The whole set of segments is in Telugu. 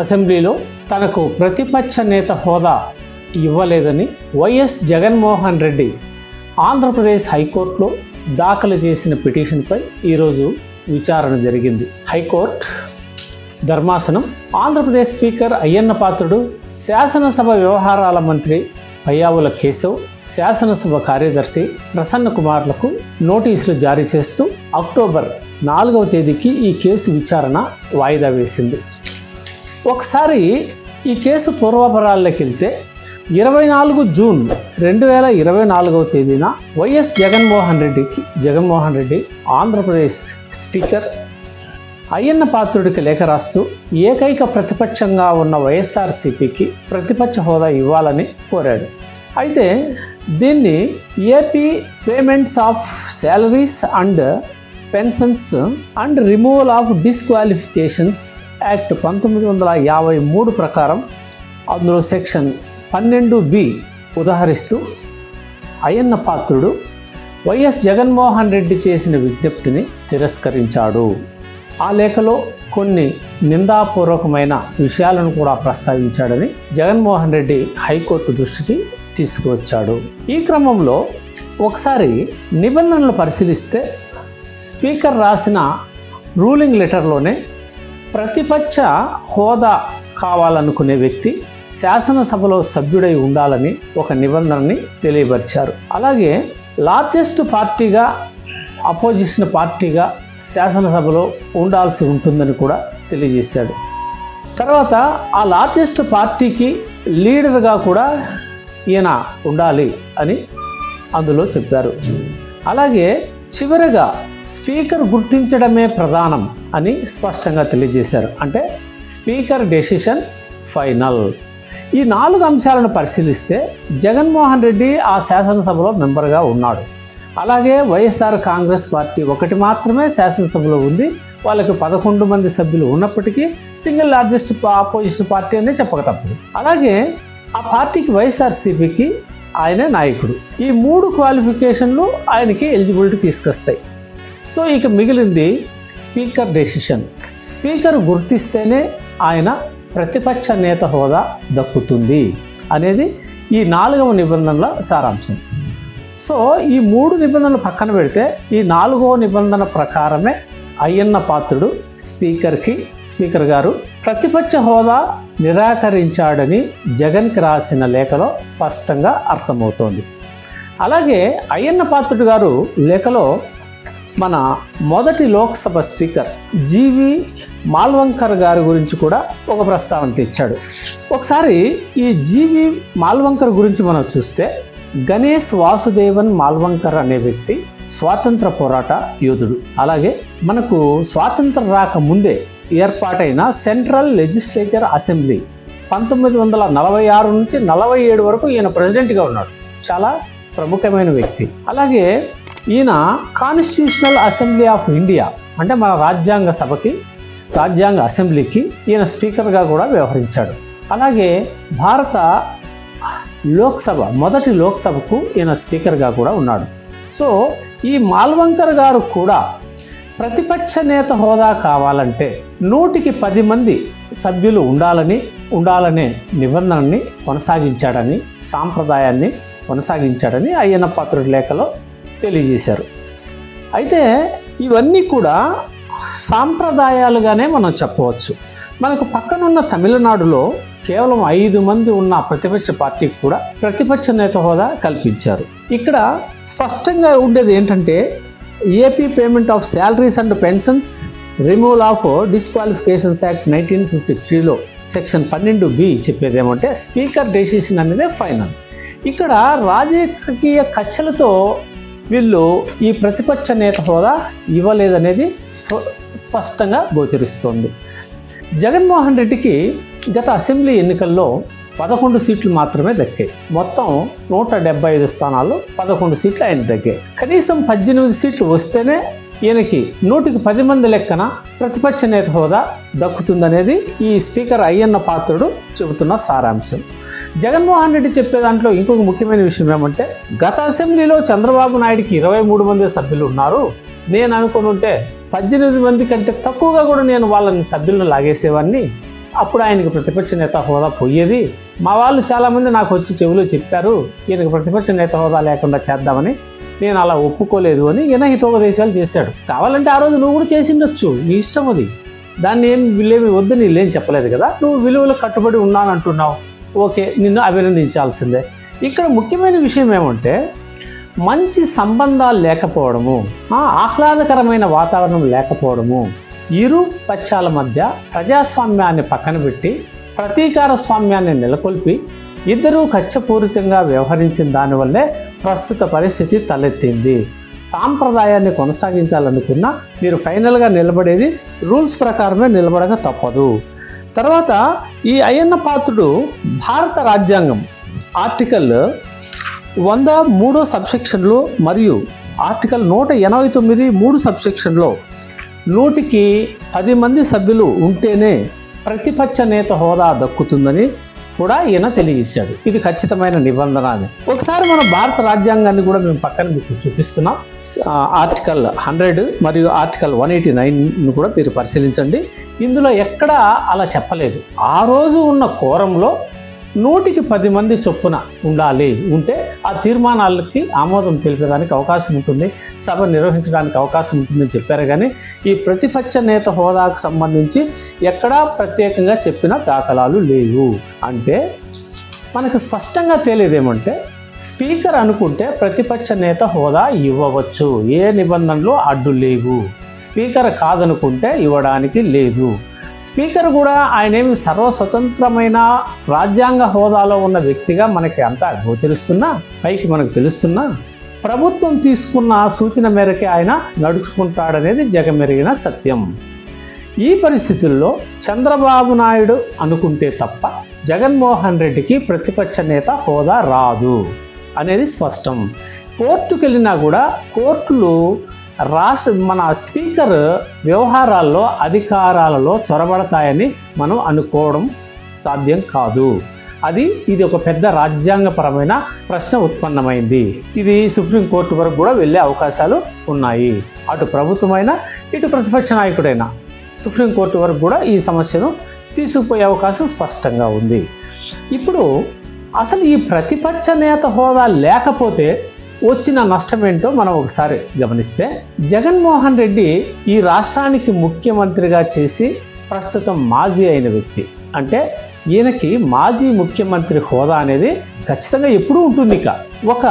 అసెంబ్లీలో తనకు ప్రతిపక్ష నేత హోదా ఇవ్వలేదని వైఎస్ జగన్మోహన్ రెడ్డి ఆంధ్రప్రదేశ్ హైకోర్టులో దాఖలు చేసిన పిటిషన్పై ఈరోజు విచారణ జరిగింది. హైకోర్టు ధర్మాసనం ఆంధ్రప్రదేశ్ స్పీకర్ అయ్యన్న పాత్రుడు శాసనసభ వ్యవహారాల మంత్రి పయ్యావుల కేశవ్ శాసనసభ కార్యదర్శి ప్రసన్న కుమార్లకు నోటీసులు జారీ చేస్తూ అక్టోబర్ నాలుగవ తేదీకి ఈ కేసు విచారణ వాయిదా వేసింది. ఒకసారి ఈ కేసు పూర్వాపరాల్లోకి వెళ్తే ఇరవై నాలుగు జూన్ రెండు వేల ఇరవై నాలుగవ తేదీన వైఎస్ జగన్మోహన్ రెడ్డికి జగన్మోహన్ రెడ్డి ఆంధ్రప్రదేశ్ స్పీకర్ అయ్యన్న పాత్రుడికి లేఖ రాస్తూ ఏకైక ప్రతిపక్షంగా ఉన్న వైఎస్ఆర్సీపీకి ప్రతిపక్ష హోదా ఇవ్వాలని కోరాడు. అయితే దీన్ని AP payments of salaries and pensions and removal of disqualifications act పంతొమ్మిది వందల యాభై మూడు ప్రకారం అందులో సెక్షన్ పన్నెండు బి ఉదహరిస్తూ అయ్యన్న పాత్రుడు వైఎస్ జగన్మోహన్ రెడ్డి చేసిన విజ్ఞప్తిని తిరస్కరించాడు. ఆ లేఖలో కొన్ని నిందాపూర్వకమైన విషయాలను కూడా ప్రస్తావించాడని జగన్మోహన్ రెడ్డి హైకోర్టు దృష్టికి తీసుకువచ్చాడు. ఈ క్రమంలో ఒకసారి నిబంధనలు పరిశీలిస్తే స్పీకర్ రాసిన రూలింగ్ లెటర్లోనే ప్రతిపక్ష హోదా కావాలనుకునే వ్యక్తి శాసనసభలో సభ్యుడై ఉండాలని ఒక నిబంధనని తెలియపరిచారు. అలాగే లార్జెస్ట్ పార్టీగా అపోజిషన్ పార్టీగా శాసనసభలో ఉండాల్సి ఉంటుందని కూడా తెలియజేశాడు. తర్వాత ఆ లార్జెస్ట్ పార్టీకి లీడర్గా కూడా ఈయన ఉండాలి అని అందులో చెప్పారు. అలాగే చివరగా స్పీకర్ గుర్తించడమే ప్రధానం అని స్పష్టంగా తెలియజేశారు. అంటే స్పీకర్ డెసిషన్ ఫైనల్. ఈ నాలుగు అంశాలను పరిశీలిస్తే జగన్మోహన్ రెడ్డి ఆ శాసనసభలో మెంబర్గా ఉన్నాడు. అలాగే వైఎస్ఆర్ కాంగ్రెస్ పార్టీ ఒకటి మాత్రమే శాసనసభలో ఉంది. వాళ్ళకి పదకొండు మంది సభ్యులు ఉన్నప్పటికీ సింగిల్ లార్జెస్ట్ ఆపోజిషన్ పార్టీ అనే చెప్పక తప్పదు. అలాగే ఆ పార్టీకి వైఎస్ఆర్సీపీకి ఆయనే నాయకుడు. ఈ మూడు క్వాలిఫికేషన్లు ఆయనకి ఎలిజిబిలిటీ తీసుకొస్తాయి. సో ఇక మిగిలింది స్పీకర్ డెసిషన్. స్పీకర్ గుర్తిస్తేనే ఆయన ప్రతిపక్ష నేత హోదా దక్కుతుంది అనేది ఈ నాలుగవ నిబంధనల సారాంశం. సో ఈ మూడు నిబంధనలు పక్కన పెడితే ఈ నాలుగవ నిబంధన ప్రకారమే అయ్యన్న పాత్రుడు స్పీకర్కి స్పీకర్ గారు ప్రతిపక్ష హోదా నిరాకరించాడని జగన్కి రాసిన లేఖలో స్పష్టంగా అర్థమవుతోంది. అలాగే అయ్యన్న పాత్రుడు గారు లేఖలో మన మొదటి లోక్సభ స్పీకర్ జీవి మాల్వంకర్ గారి గురించి కూడా ఒక ప్రస్తావన తెచ్చాడు. ఒకసారి ఈ జీవి మాల్వంకర్ గురించి మనం చూస్తే గణేష్ వాసుదేవన్ మాల్వంకర్ అనే వ్యక్తి స్వాతంత్ర పోరాట యోధుడు. అలాగే మనకు స్వాతంత్రం రాక ముందే ఏర్పాటైన సెంట్రల్ లెజిస్లేచర్ అసెంబ్లీ పంతొమ్మిది వందల నలభై ఆరు నుంచి నలభై ఏడు వరకు ఈయన ప్రెసిడెంట్గా ఉన్నాడు. చాలా ప్రముఖమైన వ్యక్తి. అలాగే ఈయన కాన్స్టిట్యూషనల్ అసెంబ్లీ ఆఫ్ ఇండియా అంటే మన రాజ్యాంగ సభకి రాజ్యాంగ అసెంబ్లీకి ఈయన స్పీకర్గా కూడా వ్యవహరించాడు. అలాగే భారత లోక్సభ మొదటి లోక్సభకు ఈయన స్పీకర్గా కూడా ఉన్నాడు. సో ఈ మాల్వంకర్ గారు కూడా ప్రతిపక్ష నేత హోదా కావాలంటే నూటికి పది మంది సభ్యులు ఉండాలని ఉండాలనే నిబంధనని కొనసాగించాడని సాంప్రదాయాన్ని కొనసాగించాడని అయ్యన్న పాత్రుడి లేఖలో తెలియజేశారు. అయితే ఇవన్నీ కూడా సాంప్రదాయాలుగానే మనం చెప్పవచ్చు. మనకు పక్కనున్న తమిళనాడులో కేవలం ఐదు మంది ఉన్న ప్రతిపక్ష పార్టీకి కూడా ప్రతిపక్ష నేత హోదా కల్పించారు. ఇక్కడ స్పష్టంగా ఉండేది ఏంటంటే AP payment of salaries and pensions removal of disqualifications act nineteen fifty త్రీలో సెక్షన్ పన్నెండు బి చెప్పేది ఏమంటే స్పీకర్ డెసిషన్ అనేది ఫైనల్. ఇక్కడ రాజకీయ కక్షలతో వీళ్ళు ఈ ప్రతిపక్ష నేత హోదా ఇవ్వలేదనేది స్పష్టంగా గోచరిస్తోంది. జగన్మోహన్ రెడ్డికి గత అసెంబ్లీ ఎన్నికల్లో పదకొండు సీట్లు మాత్రమే దక్కాయి. మొత్తం నూట డెబ్బై ఐదు స్థానాల్లో పదకొండు సీట్లు ఆయన దక్కాయి. కనీసం పద్దెనిమిది సీట్లు వస్తేనే ఈయనకి నూటికి పది మంది లెక్కన ప్రతిపక్ష నేత హోదా దక్కుతుందనేది ఈ స్పీకర్ అయ్యన్న పాత్రుడు చెబుతున్న సారాంశం. జగన్మోహన్ రెడ్డి చెప్పే దాంట్లో ఇంకొక ముఖ్యమైన విషయం ఏమంటే గత అసెంబ్లీలో చంద్రబాబు నాయుడికి ఇరవై మూడు మంది సభ్యులు ఉన్నారు. నేను అనుకుని ఉంటే పద్దెనిమిది మంది కంటే తక్కువగా కూడా నేను వాళ్ళని సభ్యులను లాగేసేవాడిని అప్పుడు ఆయనకి ప్రతిపక్ష నేత హోదా పోయేది. మా వాళ్ళు చాలామంది నాకు వచ్చి చెవిలో చెప్పారు ఈయనకు ప్రతిపక్ష నేత హోదా లేకుండా చేద్దామని. నేను అలా ఒప్పుకోలేదు అని ఈయన హితోపదేశాలు చేశాడు. కావాలంటే ఆ రోజు నువ్వు కూడా చేసిండొచ్చు నీ ఇష్టం అది. దాన్ని ఏం వీళ్ళేమి వద్దు నీళ్ళేం చెప్పలేదు కదా. నువ్వు విలువలు కట్టుబడి ఉన్నానంటున్నావు. ఓకే నిన్ను అభినందించాల్సిందే. ఇక్కడ ముఖ్యమైన విషయం ఏమంటే మంచి సంబంధాలు లేకపోవడము ఆ, ఆహ్లాదకరమైన వాతావరణం లేకపోవడము ఇరు పక్షాల మధ్య ప్రజాస్వామ్యాన్ని పక్కన పెట్టి ప్రతీకార స్వామ్యాన్ని నెలకొల్పి ఇద్దరూ కచ్చపూరితంగా వ్యవహరించిన దానివల్లే ప్రస్తుత పరిస్థితి తలెత్తింది. సాంప్రదాయాన్ని కొనసాగించాలనుకున్నా మీరు ఫైనల్గా నిలబడేది రూల్స్ ప్రకారమే నిలబడక తప్పదు. తర్వాత ఈ అయ్యన్న పాత్రుడు భారత రాజ్యాంగం ఆర్టికల్ వంద మూడో సబ్సెక్షన్లో మరియు ఆర్టికల్ నూట ఎనభై తొమ్మిది మూడు సబ్సెక్షన్లో నూటికి పది మంది సభ్యులు ఉంటేనే ప్రతిపక్ష నేత హోదా దక్కుతుందని కూడా ఈయన తెలియజేశాడు. ఇది ఖచ్చితమైన నిబంధన అని. ఒకసారి మన భారత రాజ్యాంగాన్ని కూడా మేము పక్కన మీకు చూపిస్తున్నాం. ఆర్టికల్ హండ్రెడ్ మరియు ఆర్టికల్ వన్ ఎయిటీ నైన్ కూడా మీరు పరిశీలించండి. ఇందులో ఎక్కడా అలా చెప్పలేదు. ఆ రోజు ఉన్న కోరంలో నూటికి పది మంది చొప్పున ఉండాలి. ఉంటే ఆ తీర్మానాలకి ఆమోదం తెలిపేదానికి అవకాశం ఉంటుంది. సభ నిర్వహించడానికి అవకాశం ఉంటుందని చెప్పారు. కానీ ఈ ప్రతిపక్ష నేత హోదాకు సంబంధించి ఎక్కడా ప్రత్యేకంగా చెప్పిన దాఖలాలు లేవు. అంటే మనకు స్పష్టంగా తెలియదేమంటే స్పీకర్ అనుకుంటే ప్రతిపక్ష నేత హోదా ఇవ్వవచ్చు. ఏ నిబంధనలు అడ్డు లేవు. స్పీకర్ కాదనుకుంటే ఇవ్వడానికి లేదు. స్పీకర్ కూడా ఆయన ఏమి సర్వస్వతంత్రమైన రాజ్యాంగ హోదాలో ఉన్న వ్యక్తిగా మనకి అంతా గోచరిస్తున్నా పైకి మనకు తెలుస్తున్నా ప్రభుత్వం తీసుకున్న సూచన మేరకే ఆయన నడుచుకుంటాడనేది జగమెరిగిన సత్యం. ఈ పరిస్థితుల్లో చంద్రబాబు నాయుడు అనుకుంటే తప్ప జగన్మోహన్ రెడ్డికి ప్రతిపక్ష నేత హోదా రాదు అనేది స్పష్టం. కోర్టుకెళ్ళినా కూడా కోర్టులు రాష్ట్ర మన స్పీకర్ వ్యవహారాల్లో అధికారాలలో చొరబడతాయని మనం అనుకోవడం సాధ్యం కాదు. అది ఇది ఒక పెద్ద రాజ్యాంగపరమైన ప్రశ్న ఉత్పన్నమైంది. ఇది సుప్రీంకోర్టు వరకు కూడా వెళ్ళే అవకాశాలు ఉన్నాయి. అటు ప్రభుత్వమైన ఇటు ప్రతిపక్ష నాయకుడైనా సుప్రీంకోర్టు వరకు కూడా ఈ సమస్యను తీసుకుపోయే అవకాశం స్పష్టంగా ఉంది. ఇప్పుడు అసలు ఈ ప్రతిపక్ష నేత హోదా లేకపోతే వచ్చిన నష్టం ఏంటో మనం ఒకసారి గమనిస్తే జగన్మోహన్ రెడ్డి ఈ రాష్ట్రానికి ముఖ్యమంత్రిగా చేసి ప్రస్తుతం మాజీ అయిన వ్యక్తి. అంటే ఈయనకి మాజీ ముఖ్యమంత్రి హోదా అనేది ఖచ్చితంగా ఎప్పుడూ ఉంటుంది ఇక. ఒక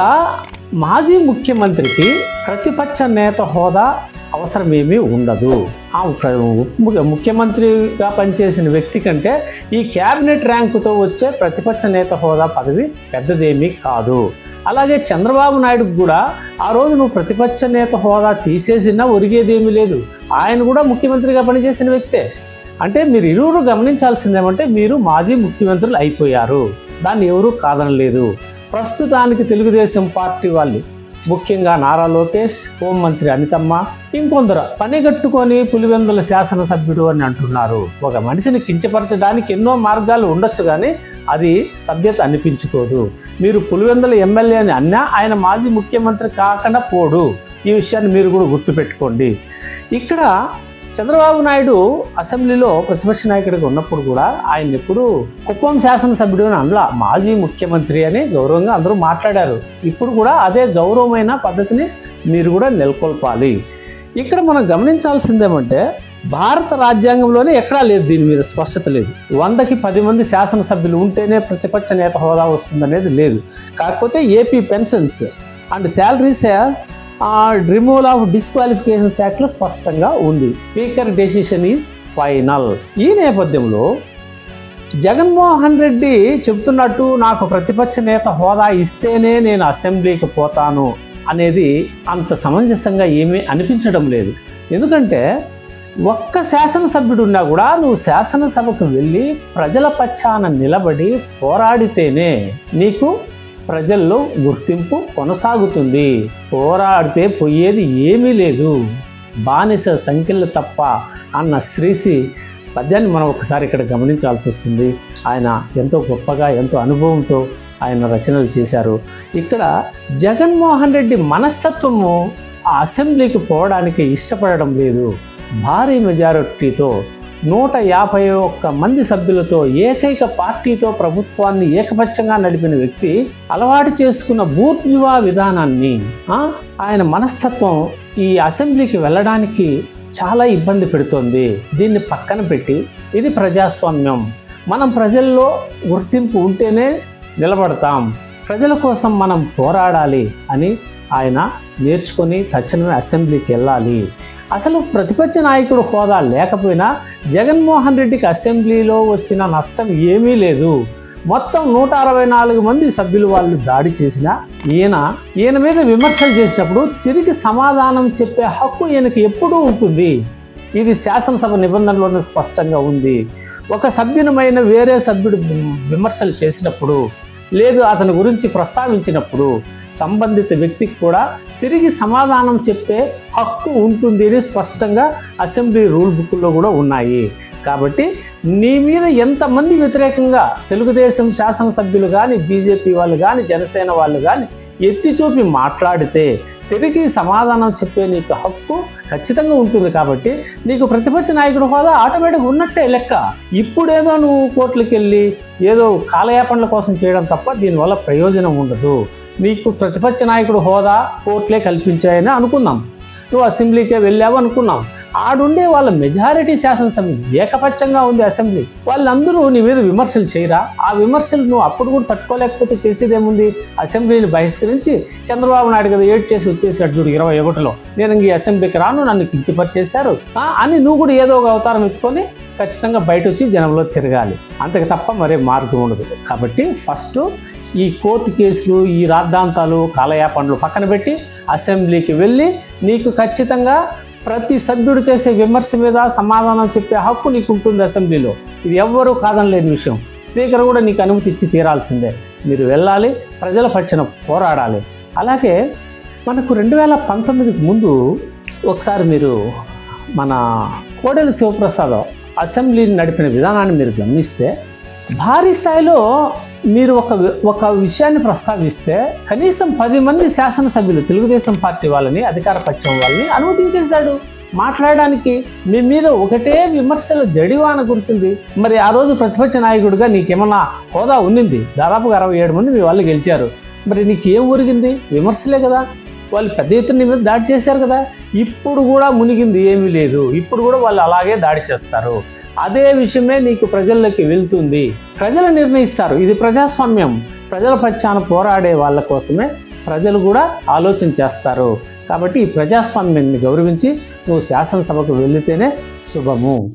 మాజీ ముఖ్యమంత్రికి ప్రతిపక్ష నేత హోదా అవసరమేమీ ఉండదు. ఆ ముఖ్యమంత్రిగా పనిచేసిన వ్యక్తి కంటే ఈ క్యాబినెట్ ర్యాంకుతో వచ్చే ప్రతిపక్ష నేత హోదా పదవి పెద్దదేమీ కాదు. అలాగే చంద్రబాబు నాయుడుకు కూడా ఆ రోజు నువ్వు ప్రతిపక్ష నేత హోదా తీసేసినా ఒరిగేదేమీ లేదు. ఆయన కూడా ముఖ్యమంత్రిగా పనిచేసిన వ్యక్తే. అంటే మీరు ఇరువురు గమనించాల్సిందేమంటే మీరు మాజీ ముఖ్యమంత్రులు అయిపోయారు. దాన్ని ఎవరూ కాదనలేదు. ప్రస్తుతానికి తెలుగుదేశం పార్టీ వాళ్ళు ముఖ్యంగా నారా లోకేష్ హోంమంత్రి అనితమ్మ ఇంకొందరు పనిగట్టుకొని పులివెందుల శాసనసభ్యుడు అని అంటున్నారు. ఒక మనిషిని కించపరచడానికి ఎన్నో మార్గాలు ఉండొచ్చు కానీ అది సభ్యత అనిపించుకోదు. మీరు పులివెందుల ఎమ్మెల్యే అని అన్నా ఆయన మాజీ ముఖ్యమంత్రి కాకుండా పోడు. ఈ విషయాన్ని మీరు కూడా గుర్తుపెట్టుకోండి. ఇక్కడ చంద్రబాబు నాయుడు అసెంబ్లీలో ప్రతిపక్ష నాయకుడిగా ఉన్నప్పుడు కూడా ఆయన ఎప్పుడు కుప్పం శాసనసభ్యుడు అని అనలా మాజీ ముఖ్యమంత్రి అని గౌరవంగా అందరూ మాట్లాడారు. ఇప్పుడు కూడా అదే గౌరవమైన పద్ధతిని మీరు కూడా నెలకొల్పాలి. ఇక్కడ మనం గమనించాల్సిందేమంటే భారత రాజ్యాంగంలోనే ఎక్కడా లేదు దీని మీద స్పష్టత లేదు. వందకి పది మంది శాసనసభ్యులు ఉంటేనే ప్రతిపక్ష నేత హోదా వస్తుందనేది లేదు. కాకపోతే AP pensions and salaries removal of disqualifications యాక్ట్లో స్పష్టంగా ఉంది. స్పీకర్ డెసిషన్ ఈజ్ ఫైనల్ ఈ నేపథ్యంలో జగన్మోహన్ రెడ్డి చెబుతున్నట్టు నాకు ప్రతిపక్ష నేత హోదా ఇస్తేనే నేను అసెంబ్లీకి పోతాను అనేది అంత సమంజసంగా ఏమీ అనిపించడం లేదు. ఎందుకంటే ఒక్క శాసనసభ్యుడు ఉన్నా కూడా నువ్వు శాసనసభకు వెళ్ళి ప్రజల పక్షాన నిలబడి పోరాడితేనే నీకు ప్రజల్లో గుర్తింపు కొనసాగుతుంది. పోరాడితే పోయేది ఏమీ లేదు. బానిస సంఖ్యలు తప్ప అన్న శ్రీసి పద్యాన్ని మనం ఒకసారి ఇక్కడ గమనించాల్సి వస్తుంది. ఆయన ఎంతో గొప్పగా ఎంతో అనుభవంతో ఆయన రచనలు చేశారు. ఇక్కడ జగన్మోహన్ రెడ్డి మనస్తత్వము ఆ అసెంబ్లీకి పోవడానికి ఇష్టపడడం లేదు. భారీ మెజారిటీతో నూట యాభై ఒక్క మంది సభ్యులతో ఏకైక పార్టీతో ప్రభుత్వాన్ని ఏకపక్షంగా నడిపిన వ్యక్తి అలవాటు చేసుకున్న బూర్జువా విధానాన్ని ఆయన మనస్తత్వం ఈ అసెంబ్లీకి వెళ్ళడానికి చాలా ఇబ్బంది పెడుతోంది. దీన్ని పక్కన పెట్టి ఇది ప్రజాస్వామ్యం. మనం ప్రజల్లో గుర్తింపు ఉంటేనే నిలబడతాం. ప్రజల కోసం మనం పోరాడాలి అని ఆయన నేర్చుకొని తక్షణమే అసెంబ్లీకి వెళ్ళాలి. అసలు ప్రతిపక్ష నాయకుడు హోదా లేకపోయినా జగన్మోహన్ రెడ్డికి అసెంబ్లీలో వచ్చిన నష్టం ఏమీ లేదు. మొత్తం నూట అరవై నాలుగు మంది సభ్యులు వాళ్ళు దాడి చేసిన ఈయన ఈయన మీద విమర్శలు చేసినప్పుడు తిరిగి సమాధానం చెప్పే హక్కు ఈయనకి ఎప్పుడూ ఉంటుంది. ఇది శాసనసభ నిబంధనలోనే స్పష్టంగా ఉంది. ఒక సభ్యునమైన వేరే సభ్యుడు విమర్శలు చేసినప్పుడు లేదు అతని గురించి ప్రస్తావించినప్పుడు సంబంధిత వ్యక్తికి కూడా తిరిగి సమాధానం చెప్పే హక్కు ఉంటుంది అని స్పష్టంగా అసెంబ్లీ రూల్ బుక్లో కూడా ఉన్నాయి. కాబట్టి నీ మీద ఎంతమంది వ్యతిరేకంగా తెలుగుదేశం శాసనసభ్యులు కానీ బీజేపీ వాళ్ళు కానీ జనసేన వాళ్ళు కానీ ఎత్తి చూపి మాట్లాడితే తిరిగి సమాధానం చెప్పే నీకు హక్కు ఖచ్చితంగా ఉంటుంది కాబట్టి నీకు ప్రతిపక్ష నాయకుడు హోదా ఆటోమేటిక్ ఉన్నట్టే లెక్క. ఇప్పుడేదో నువ్వు కోర్టులకు వెళ్ళి ఏదో కాలయాపనల కోసం చేయడం తప్ప దీనివల్ల ప్రయోజనం ఉండదు. నీకు ప్రతిపక్ష నాయకుడు హోదా కోర్టులే కల్పించాయని అనుకున్నాం. నువ్వు అసెంబ్లీకే వెళ్ళావు అనుకున్నాం. ఆడుండే వాళ్ళ మెజారిటీ శాసనసభ్యులు ఏకపక్షంగా ఉంది అసెంబ్లీ. వాళ్ళందరూ నీ మీద విమర్శలు చేయరా? ఆ విమర్శలు నువ్వు అప్పుడు కూడా తట్టుకోలేకపోతే చేసేదేముంది? అసెంబ్లీని బహిష్కరించి చంద్రబాబు నాయుడు కదా ఏడ్ చేసి వచ్చేసాడు చూడు ఇరవై ఒకటిలో. నేను ఈ అసెంబ్లీకి రాను నన్ను కించపరిచేశారు. ఆ, అని నువ్వు కూడా ఏదో ఒక అవతారం ఎత్తుకొని ఖచ్చితంగా బయట వచ్చి జనంలో తిరగాలి. అంతకు తప్ప మరే మార్గం ఉండదు. కాబట్టి ఫస్ట్ ఈ కోర్టు కేసులు ఈ రాద్ధాంతాలు కాలయాపనలు పక్కన పెట్టి అసెంబ్లీకి వెళ్ళి నీకు ఖచ్చితంగా ప్రతి సభ్యుడు చేసే విమర్శ మీద సమాధానం చెప్పే హక్కు నీకు ఉంటుంది అసెంబ్లీలో. ఇది ఎవ్వరూ కాదనలేని విషయం. స్పీకర్ కూడా నీకు అనుమతి ఇచ్చి తీరాల్సిందే. మీరు వెళ్ళాలి ప్రజల పక్షన పోరాడాలి. అలాగే మనకు రెండు వేల పంతొమ్మిదికి ముందు ఒకసారి మీరు మన కోడెల శివప్రసాద్ అసెంబ్లీని నడిపిన విధానాన్ని మీరు గమనిస్తే భారీ స్థాయిలో మీరు ఒక ఒక విషయాన్ని ప్రస్తావిస్తే కనీసం పది మంది శాసనసభ్యులు తెలుగుదేశం పార్టీ వాళ్ళని అధికార పక్షం వాళ్ళని అనుమతించేశాడు. మాట్లాడడానికి మీ మీద ఒకటే విమర్శల జడివాన కురిసింది. మరి ఆ రోజు ప్రతిపక్ష నాయకుడిగా నీకేమన్నా హోదా ఉన్నింది? దాదాపుగా అరవై ఏడు మంది మీ వాళ్ళు గెలిచారు. మరి నీకేం ఒరిగింది? విమర్శలే కదా. వాళ్ళు పెద్ద ఎత్తున నీ మీద దాడి చేశారు కదా. ఇప్పుడు కూడా మునిగింది ఏమీ లేదు. ఇప్పుడు కూడా వాళ్ళు అలాగే దాడి చేస్తారు. అదే విషయమే నీకు ప్రజల్లోకి వెళ్తుంది. ప్రజలు నిర్ణయిస్తారు. ఇది ప్రజాస్వామ్యం. ప్రజల పక్షాన పోరాడే వాళ్ళ కోసమే ప్రజలు కూడా ఆలోచన చేస్తారు. కాబట్టి ఈ ప్రజాస్వామ్యాన్ని గౌరవించి నువ్వు శాసనసభకు వెళితేనే శుభము.